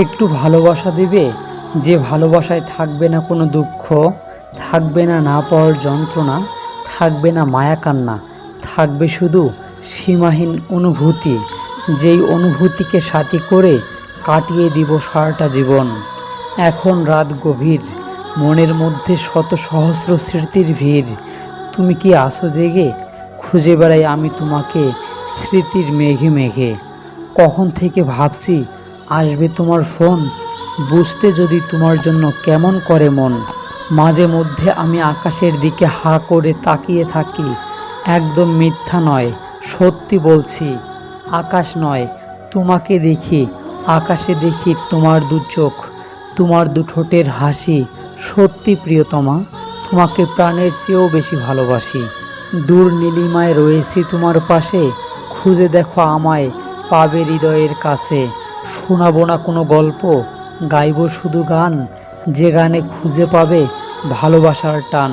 একটু ভালোবাসা দিবে? যে ভালোবাসায় থাকবে না কোনো দুঃখ, থাকবে না না পাওয়ার যন্ত্রণা, থাকবে না মায়াকান্না থাকবে শুধু সীমাহীন অনুভূতি, যেই অনুভূতিকে সাথী করে কাটিয়ে দিব সারাটা জীবন। এখন রাত গভীর, মনের মধ্যে শত সহস্র স্মৃতির ভিড়। তুমি কি আসো জেগে? খুঁজে বেড়াই আমি তোমাকে স্মৃতির মেঘে মেঘে। কখন থেকে ভাবছি আসবে তোমার ফোন। বুঝতে যদি তোমার জন্য কেমন করে মন। মাঝে মধ্যে আমি আকাশের দিকে হা করে তাকিয়ে থাকি। একদম মিথ্যা নয়, সত্যি বলছি। আকাশ নয়, তোমাকে দেখি। আকাশে দেখি তোমার দু চোখ, তোমার দু ঠোঁটের হাসি। সত্যি প্রিয়তমা, তোমাকে প্রাণের চেয়েও বেশি ভালোবাসি। দূর নীলিমায় রয়েছি তোমার পাশে। খুঁজে দেখো আমায় পাবে হৃদয়ের কাছে। শোনাবো না কোনো গল্প গাইব শুধু গান যে গানে খুঁজে পাবে ভালোবাসার টান।